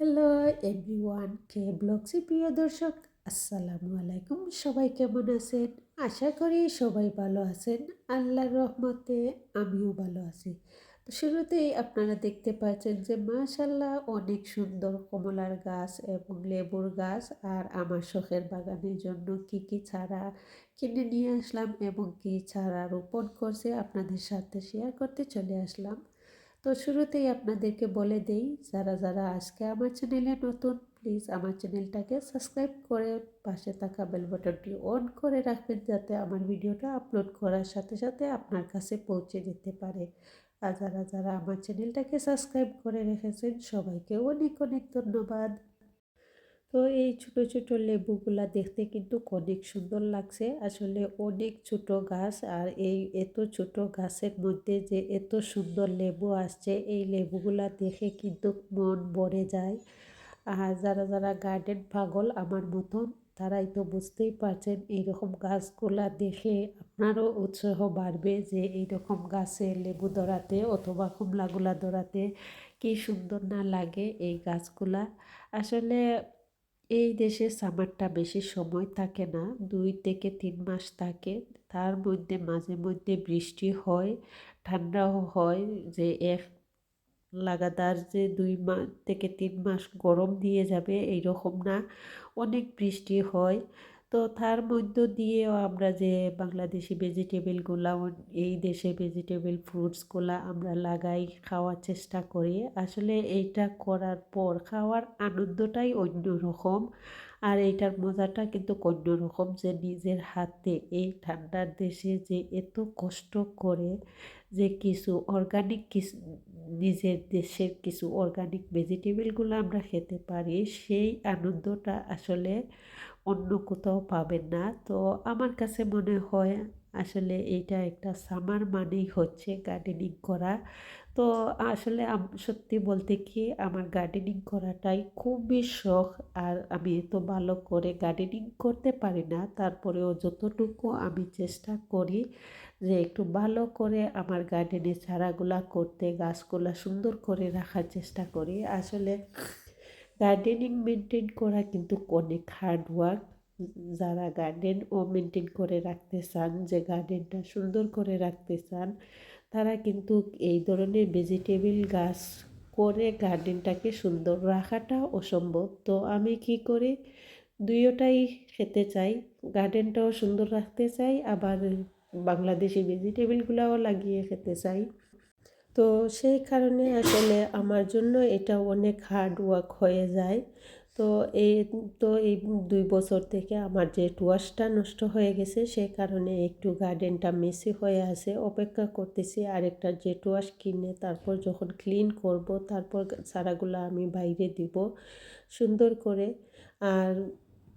Hello everyone কে ব্লগসি প্রিয় দর্শক, আসসালামু আলাইকুম। সবাই কেমন আছেন? আশা করি সবাই ভালো আছেন। আল্লাহর রহমতে আমিও ভালো আছি। তো শুরুতেই আপনারা দেখতে পাচ্ছেন যে মাশাল্লাহ অনেক সুন্দর কমলার গাছ এবং লেবুর গাছ। আর আমার শখের বাগানের জন্য কি কি চারা কিনে নিয়ে আসলাম এবং কি চারা রোপণ করছে আপনাদের সাথে শেয়ার করতে চলে আসলাম। তো শুরুতেই আপনাদেরকে বলে দেই, যারা যারা আজকে আমার চ্যানেলে নতুন প্লিজ আমার চ্যানেলটাকে সাবস্ক্রাইব করে পাশে থাকা বেল বাটনটি অন করে রাখবেন যাতে আমার ভিডিওটা আপলোড করার সাথে সাথে আপনার কাছে পৌঁছে যেতে পারে। আর যারা যারা আমার চ্যানেলটাকে সাবস্ক্রাইব করে রেখেছেন, সবাইকে অনেক অনেক ধন্যবাদ। তো এই ছোট ছোট লেবুগুলা দেখতে কিন্তু অনেক সুন্দর লাগছে। আসলে অনেক ছোট গাছ আর এই এত ছোট গাছের মধ্যে যে এত সুন্দর লেবু আসছে, এই লেবুগুলা দেখে কিন্তু মন ভরে যায়। আর যারা যারা গার্ডেন পাগল, আমার মতন, তারাই তো বুঝতেই পারছেন এইরকম গাছগুলা দেখে আপনারও উৎসাহ বাড়বে যে এইরকম গাছে লেবু ধরাতে অথবা কুমলাগুলা ধরাতে কি সুন্দর না লাগে এই গাছগুলা। আসলে এই দেশে সামারটা বেশি সময় থাকে না, দুই থেকে তিন মাস থাকে। তার মধ্যে মাঝে মধ্যে বৃষ্টি হয়, ঠান্ডাও হয় যে এক লাগাতার যে দুই মাস থেকে তিন মাস গরম দিয়ে যাবে এই রকম না। অনেক বৃষ্টি হয়। তো তার মধ্য দিয়েও আমরা যে বাংলাদেশি ভেজিটেবলগুলা এই দেশে ভেজিটেবল ফ্রুটসগুলা আমরা লাগাই, খাওয়ার চেষ্টা করি। আসলে এইটা করার পর খাওয়ার আনন্দটাই অন্য রকম আর এইটার মজাটা কিন্তু অন্য রকম যে নিজের হাতে এই ঠান্ডার দেশে যে এত কষ্ট করে যে কিছু অর্গানিক কিছু, নিজের দেশের কিছু অর্গানিক ভেজিটেবলগুলো আমরা খেতে পারি, সেই আনন্দটা আসলে অন্য কোথাও পাবেন না। তো আমার কাছে মনে হয় আসলে এইটা একটা সামার মানেই হচ্ছে গার্ডেনিং করা। তো আসলে সত্যি বলতে কি আমার গার্ডেনিং করাটাই খুবই শখ আর আমি এত ভালো করে গার্ডেনিং করতে পারি না। তারপরেও যতটুকু আমি চেষ্টা করি যে একটু ভালো করে আমার গার্ডেনে চারাগুলা করতে, গাছগুলা সুন্দর করে রাখার চেষ্টা করি। আসলে গার্ডেনিং মেনটেন করা কিন্তু অনেক হার্ড ওয়ার্ক যারা গার্ডেন ও মেনটেন করে রাখতে চান, যে গার্ডেনটা সুন্দর করে রাখতে চান, তারা কিন্তু এই ধরনের ভেজিটেবিল গাছ করে গার্ডেনটাকে সুন্দর রাখাটা অসম্ভব। তো আমি কি করি? দুইটাই খেতে চাই। গার্ডেনটাও সুন্দর রাখতে চাই, আবার বাংলাদেশি ভেজিটেবিলগুলাও লাগিয়ে খেতে চাই। তো সেই কারণে আসলে আমার জন্য এটা অনেক হার্ড ওয়ার্ক হয়ে যায়। তো এই তো এই দুই বছর থেকে আমার যে টুয়াশটা নষ্ট হয়ে গেছে, সে কারণে একটু গার্ডেনটা মেসি হয়ে আছে। অপেক্ষা করতেছি আরেকটা যে টুয়াশ কিনে তারপর যখন ক্লিন করব, তারপর চারাগুলো আমি বাইরে দিব সুন্দর করে। আর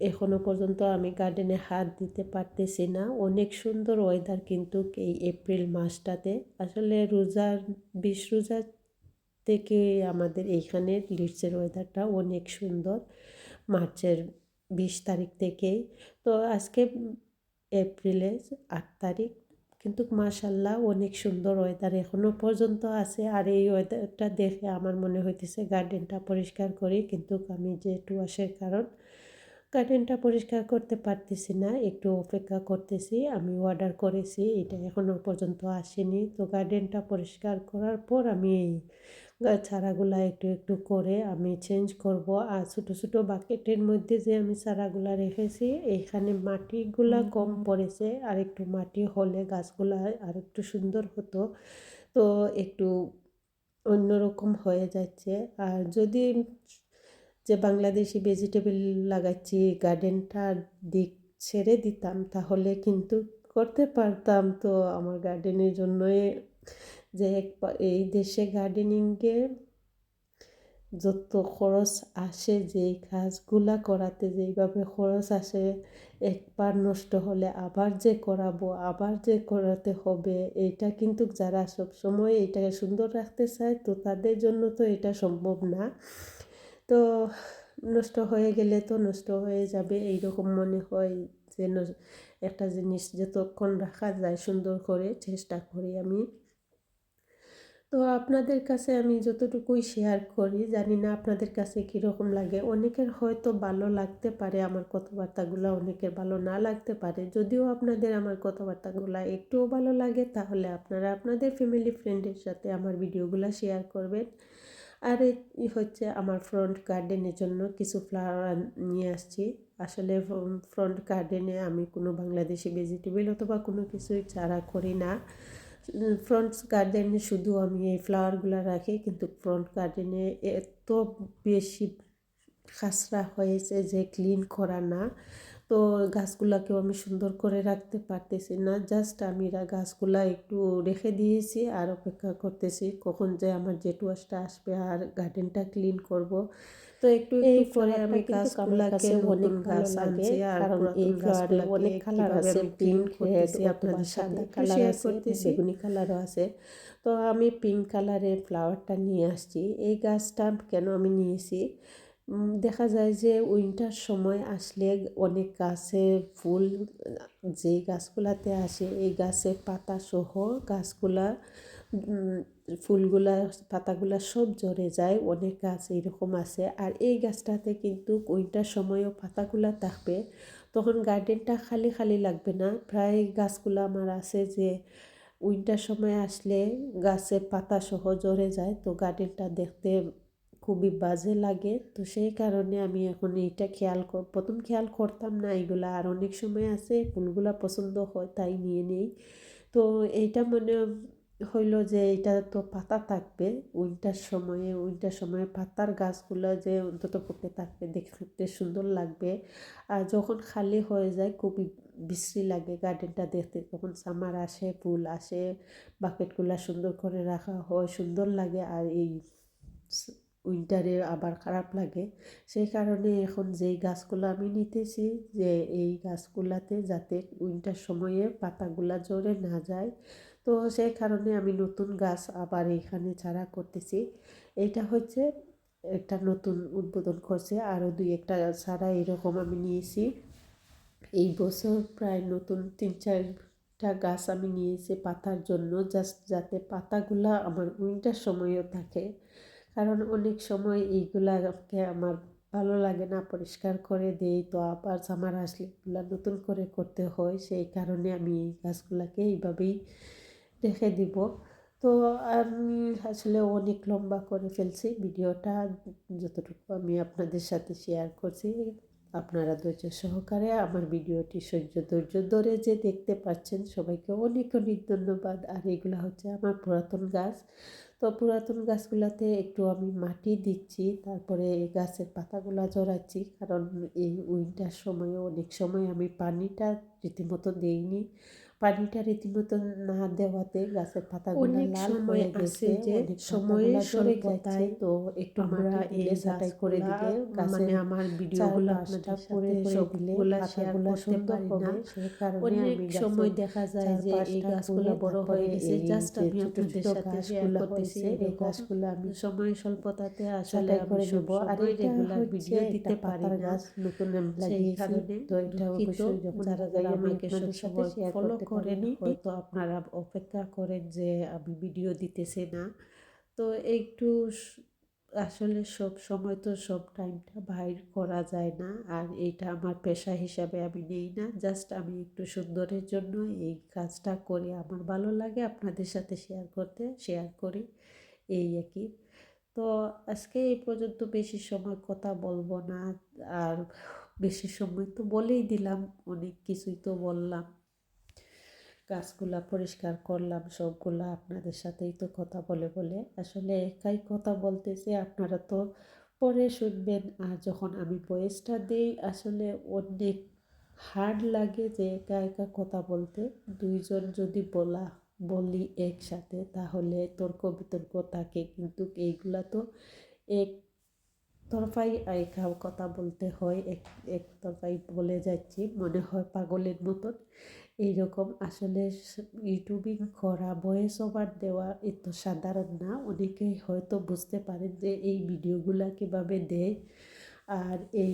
এখনও পর্যন্ত আমি গার্ডেনে হাত দিতে পারতেছি না। অনেক সুন্দর ওয়েদার কিন্তু এই এপ্রিল মাসটাতে। আসলে রোজার, বিশ রোজার থেকে আমাদের এইখানে লিডসের ওয়েদারটা অনেক সুন্দর। মার্চের বিশ তারিখ থেকেই। তো আজকে এপ্রিলে আট তারিখ। কিন্তু মাশাল্লাহ অনেক সুন্দর ওয়েদার এখনও পর্যন্ত আছে। আর এই ওয়েদারটা দেখে আমার মনে হইতেছে গার্ডেনটা পরিষ্কার করি। কিন্তু আমি যে টুয়াশের কারণ গার্ডেনটা পরিষ্কার করতে পারতেছি না একটু অপেক্ষা করতেছি আমি অর্ডার করেছি এটা এখনও পর্যন্ত আসেনি। তো গার্ডেনটা পরিষ্কার করার পর আমি এই চারাগুলা একটু একটু করে আমি চেঞ্জ করব। আর ছোটো ছোটো বাকেটের মধ্যে যে আমি চারাগুলা রেখেছি এইখানে মাটিগুলা কম পড়েছে আর একটু মাটি হলে গাছগুলা আর একটু সুন্দর হতো। তো একটু অন্যরকম হয়ে যাচ্ছে। আর যদি যে বাংলাদেশি ভেজিটেবল লাগাচ্ছি গার্ডেনটার দিক ছেড়ে দিতাম, তাহলে কিন্তু করতে পারতাম। তো আমার গার্ডেনের জন্যই যে এই দেশে গার্ডেনিংয়ে যত খরচ আসে যেই কাজগুলা করাতে, যেইভাবে খরচ আসে, একবার নষ্ট হলে আবার যে করাবো, আবার যে করাতে হবে, এটা কিন্তু যারা সবসময় এটাকে সুন্দর রাখতে চায়, তো তাদের জন্য তো এটা সম্ভব না। তো নষ্ট হয়ে গেলে তো নষ্ট হয়ে যাবে এই রকম মনে হয় যে একটা জিনিস যতক্ষণ রাখা যায় সুন্দর করে চেষ্টা করি আমি। তো আপনাদের কাছে আমি যতটুকুই শেয়ার করি, জানি না আপনাদের কাছে কীরকম লাগে। অনেকের হয়তো ভালো লাগতে পারে আমার কথাবার্তাগুলো, অনেকের ভালো না লাগতে পারে। যদিও আপনাদের আমার কথাবার্তাগুলো একটুও ভালো লাগে, তাহলে আপনারা আপনাদের ফ্যামিলি ফ্রেন্ডের সাথে আমার ভিডিওগুলো শেয়ার করবেন। আর এই হচ্ছে আমার ফ্রন্ট গার্ডেনের জন্য কিছু ফ্লাওয়ার নিয়ে আসছি। আসলে ফ্রন্ট গার্ডেনে আমি কোনো বাংলাদেশি ভেজিটেবল অথবা কোনো কিছুই চারা করি না। ফ্রন্ট গার্ডেনে শুধু আমি এই ফ্লাওয়ারগুলো রাখি, কিন্তু ফ্রন্ট গার্ডেনে এত বেশি খাসরা হয়েছে যে ক্লিন করা না। তো গাছগুলাকেও আমি সুন্দর করে রাখতে পারতেছি না। জাস্ট আমি গাছগুলা একটু রেখে দিয়েছি আর অপেক্ষা করতেছি কখন যে আমার জেটুয়াসটা আসবে আর গার্ডেনটা ক্লিন করব। তো একটু এই করে আমি গাছগুলাকে অনেক গাছ আনছি আর এই ফ্লাওয়ারে অনেক কালার আছে পিঙ্ক করতেছি আপনাদের সাথে কালার আছে বেগুনি কালারও আছে। তো আমি পিঙ্ক কালারের ফ্লাওয়ারটা নিয়ে আসছি। এই গাছটা কেন আমি নিয়েছি? দেখা যায় যে উইন্টার সময় আসলে অনেক গাছে ফুল যেই গাছগুলাতে আসে, এই গাছের পাতা সহ গাছগুলা ফুলগুলা, পাতাগুলা সব ঝরে যায়, অনেক গাছ এরকম আছে। আর এই গাছটাতে কিন্তু উইন্টার সময়ও পাতাগুলা থাকবে, তখন গার্ডেনটা খালি খালি লাগবে না। প্রায় গাছগুলো আমার আছে যে উইন্টার সময় আসলে গাছের পাতা সহ ঝরে যায়, তো গার্ডেনটা দেখতে খুবই বাজে লাগে। তো সেই কারণে আমি এখন এইটা খেয়াল প্রথম খেয়াল করতাম না, এইগুলা আর অনেক সময় আছে, ফুলগুলা পছন্দ হয় তাই নিয়ে নেই। তো এইটা মনে হইল যে এটা তো পাতা থাকবে উইন্টার সময়ে উইন্টার সময়ে পাতার গাছগুলো যে অন্তত পক্ষে থাকবে, দেখতে সুন্দর লাগবে। আর যখন খালি হয়ে যায়, খুবই বিশ্রী লাগে গার্ডেনটা দেখতে। তখন সামার আসে, ফুল আসে, বাকেটগুলো সুন্দর করে রাখা হয়, সুন্দর লাগে। আর এই উইন্টারে আবার খারাপ লাগে। সেই কারণে এখন যেই গাছগুলো আমি নিতেছি, যে এই গাছগুলাতে যাতে উইন্টার সময়ে পাতাগুলা জোরে না যায়, তো সেই কারণে আমি নতুন গাছ আবার এখানে ছাড়া করতেছি। এটা হচ্ছে একটা নতুন উদ্বোধন করছে আরও দুই একটা ছাড়া এরকম আমি নিয়েছি। এই বছর প্রায় নতুন তিন চারটা গাছ আমি নিয়েছি পাতার জন্য, জাস্ট যাতে পাতাগুলা আমার উইন্টার সময়ও থাকে। কারণ অনেক সময় এইগুলাকে আমার ভালো লাগে না, পরিষ্কার করে দেই। তো আবার সামার আসলে এগুলা নতুন করে করতে হয়, সেই কারণে আমি এই গাছগুলাকে এইভাবেই রেখে দিব। তো আমি আসলে অনেক লম্বা করে ফেলছি ভিডিওটা, যতটুকু আমি আপনাদের সাথে শেয়ার করছি। আপনারা ধৈর্য সহকারে আমার ভিডিওটি সহ্য ধৈর্য ধরে যে দেখতে পাচ্ছেন, সবাইকে অনেক অনেক ধন্যবাদ। আর এগুলো হচ্ছে আমার পুরাতন গাছ। তো পুরাতন গাছগুলোতে একটু আমি মাটি দিচ্ছি, তারপরে এই গাছের পাতাগুলো জড়াচ্ছি। কারণ এই উইন্টার সময়ে অনেক সময় আমি পানিটা রীতিমতো দিইনি। পানিটা রীতিমতো না দেওয়াতে গাছের পাতাগুলো লাল হয়ে গেছে যে সময়ে তো একটু আমরা এই করে দিলে মানে আমার ভিডিওগুলো আপনারা সবগুলো শেয়ার করতে পারি না। অনেক সময় দেখা যায় যে এই গাছগুলো বড় হয়ে গেছে। জাস্ট আমি আপনাদের সাথে শেয়ার করতেছি এই গাছগুলো আমি সময় স্বল্পতাতে আসলে আর রেগুলার ভিডিও দিতে পারি না। নতুন লাগিয়েছি তো এটা অবশ্যই যখন যারা যারা আমাকে সবসময় ফলো করেনি হয়তো আপনারা অপেক্ষা করেন যে আমি ভিডিও দিতেছি না। তো একটু আসলে সব সময় তো সব টাইমটা বাইর করা যায় না। আর এটা আমার পেশা হিসাবে আমি নেই না। জাস্ট আমি একটু সুন্দরের জন্য এই কাজটা করি। আমার ভালো লাগে আপনাদের সাথে শেয়ার করতে শেয়ার করি। এই আর কি তো আজকে এই পর্যন্ত বেশি সময় কথা বলব না। আর বেশি সময় তো বলেই দিলাম অনেক কিছুই তো বললাম। গাছগুলা পরিষ্কার করলাম, সবগুলা আপনাদের সাথেই তো কথা বলে বলে। আসলে একাই কথা বলতেছে, আপনারা তো পরে শুনবেন। আর যখন আমি বয়েসটা দিই, আসলে অনেক হার্ড লাগে যে একা একা কথা বলতে। দুইজন যদি বলা, বলি একসাথে, তাহলে তর্ক বিতর্ক থাকে। কিন্তু এইগুলা তো এক তরফাই একা কথা বলতে হয়, এক এক তরফাই বলে যাচ্ছি। মনে হয় পাগলের মতন। এইরকম আসলে ইউটিউবিং করা ভয়েস ওভার দেওয়া এত সাধারণ না। অনেকেই হয়তো বুঝতে পারেন যে এই ভিডিওগুলা কীভাবে দেয় আর এই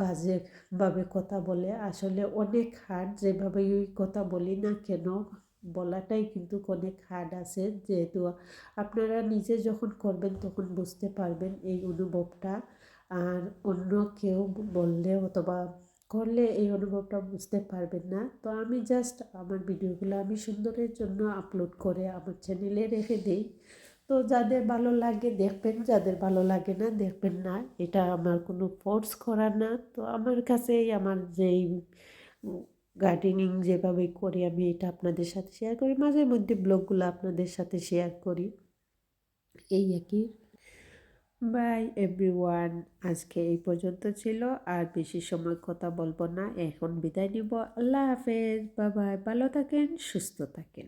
বাজেভাবে কথা বলে। আসলে অনেক হার্ড যেভাবে কথা বলি না কেন, বলাটাই কিন্তু অনেক হার্ড আছে। যেহেতু আপনারা নিজে যখন করবেন তখন বুঝতে পারবেন এই অনুভবটা। আর অন্য কেউ বললে অথবা করলে এই অনুভবটা বুঝতে পারবেন না। তো আমি জাস্ট আমার ভিডিওগুলো আমি সুন্দরের জন্য আপলোড করে আমার চ্যানেলে রেখে দিই। তো যাদের ভালো লাগে দেখবেন, যাদের ভালো লাগে না দেখবেন না। এটা আমার কোনো ফোর্স করা না। তো আমার কাছেই আমার যেই গার্ডেনিং যেভাবে করি আমি এটা আপনাদের সাথে শেয়ার করি। মাঝে মধ্যে ব্লগগুলো আপনাদের সাথে শেয়ার করি। এই কি। বাই এভরিওয়ান, আজকে এই পর্যন্ত ছিল। আর বেশি সময় কথা বলব না। এখন বিদায় নিব। আল্লাহ হাফেজ। বাবাই। ভালো থাকেন, সুস্থ থাকেন।